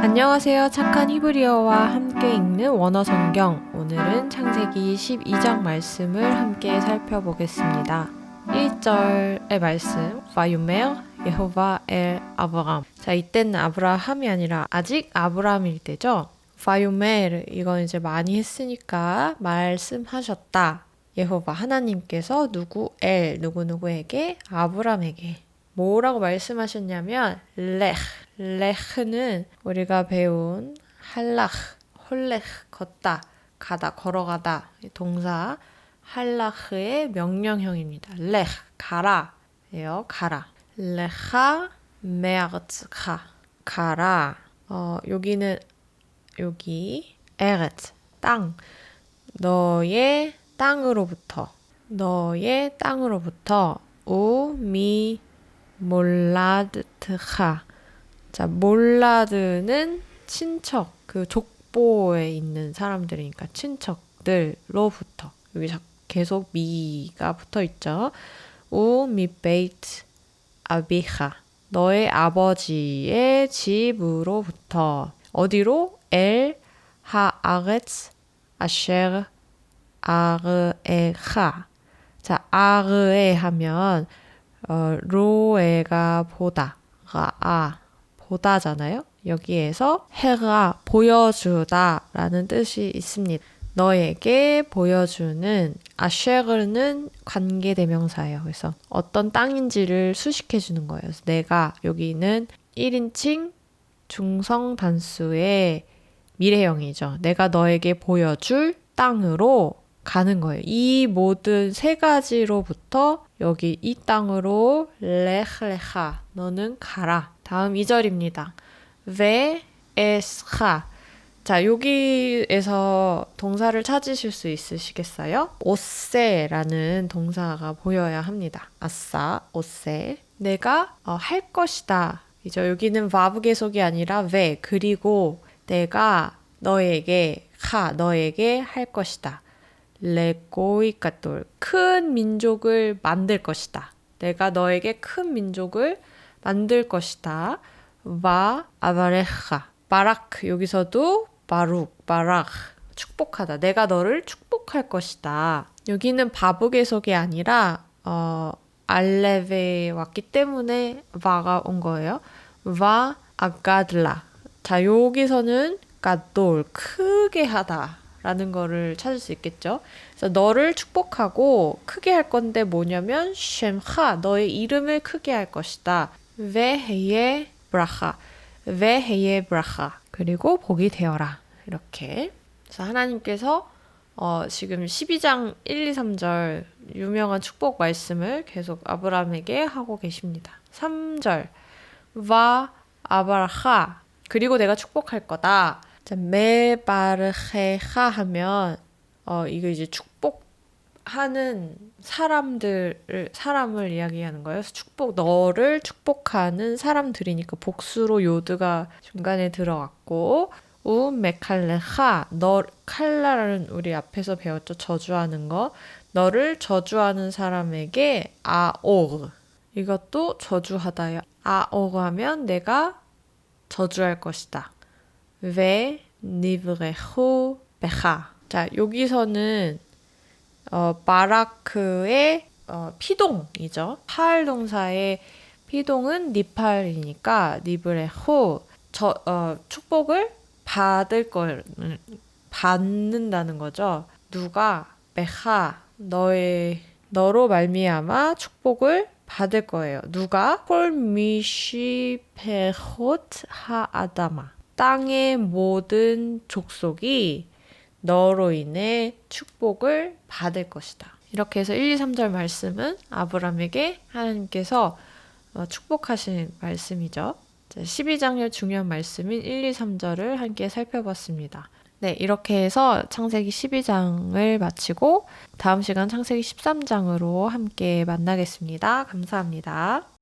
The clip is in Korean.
안녕하세요. 착한 히브리어와 함께 읽는 원어 성경. 오늘은 창세기 12장 말씀을 함께 살펴보겠습니다. 1절의 말씀. 바유멜 예호바 엘 아브람. 자, 이때는 아브라함이 아니라 아직 아브라함일 때죠. 바유멜 이건 이제 많이 했으니까 말씀하셨다. 예호바 하나님께서 누구 엘 누구 누구에게 아브람에게 뭐라고 말씀하셨냐면 레 레흐는 우리가 배운 할락 홀렉 걷다 가다 걸어가다 동사 할라흐의 명령형입니다. 레 가라 예요. 가라. 레하 메아츠카 가라. 어, 여기는 여기 에르트 땅 너의 땅으로부터 너의 땅으로부터 우미 몰라드트하 자 몰라드는 친척 그 족보에 있는 사람들이니까 친척들로부터. 여기 계속 미가 붙어 있죠. 우 미 베이트 아비하. 너의 아버지의 집으로부터. 어디로? 엘 하아렛 아셰르 아르에하. 자, 아르에 하면 어, 로에가 보다가 아 보다잖아요. 여기에서 해가 보여주다라는 뜻이 있습니다. 너에게 보여주는 아쉐르는 관계 대명사예요. 그래서 어떤 땅인지를 수식해 주는 거예요. 내가 여기는 1인칭 중성 단수의 미래형이죠. 내가 너에게 보여줄 땅으로 가는 거예요. 이 모든 세 가지로부터 여기 이 땅으로 레흐레하 너는 가라. 다음 2절입니다. 베 에스하 자, 여기에서 동사를 찾으실 수 있으시겠어요? 오세라는 동사가 보여야 합니다. 아싸, 오세. 내가 어, 할 것이다. 이죠. 여기는 바브 계속이 아니라 왜 그리고 내가 너에게 하 너에게 할 것이다. 레고이카톨 큰 민족을 만들 것이다. 내가 너에게 큰 민족을 만들 것이다. 와 아바레하 바락 여기서도 바룩 바락 축복하다. 내가 너를 축복할 것이다. 여기는 바북의속이 아니라 어, 알레베에 왔기 때문에 와가 온 거예요. 와 아가들라. 자 여기서는 가돌 크게 하다. 라는 거를 찾을 수 있겠죠. 그래서 너를 축복하고 크게 할 건데 뭐냐면 쉔하 너의 이름을 크게 할 것이다. 베헤예 브라하 베헤예 브라하 그리고 복이 되어라 이렇게. 그래서 하나님께서 어, 지금 12장 1, 2, 3절 유명한 축복 말씀을 계속 아브라함에게 하고 계십니다. 3절 와 아바라하 그리고 내가 축복할 거다. 메바르헤하 하면 어 이거 이제 축복 하는 사람들을 사람을 이야기하는 거예요. 축복 너를 축복하는 사람들이니까 복수로 요드가 중간에 들어갔고 우 메칼레하 너 칼라는 우리 앞에서 배웠죠 저주하는 거 너를 저주하는 사람에게 아오 이것도 저주하다요. 아오 하면 내가 저주할 것이다. 왜 니브레호 베하. 자, 여기서는 어, 바라크의 어, 피동이죠. 파알 동사의 피동은 니팔이니까 니브레호 저 어, 축복을 받을 걸 받는다는 거죠. 누가 베하 너의 너로 말미암아 축복을 받을 거예요. 누가 폴미시 페호트 하아다마 땅의 모든 족속이 너로 인해 축복을 받을 것이다. 이렇게 해서 1, 2, 3절 말씀은 아브람에게 하나님께서 어, 축복하신 말씀이죠. 12장의 중요한 말씀인 1, 2, 3절을 함께 살펴봤습니다. 네, 이렇게 해서 창세기 12장을 마치고 다음 시간 창세기 13장으로 함께 만나겠습니다. 감사합니다.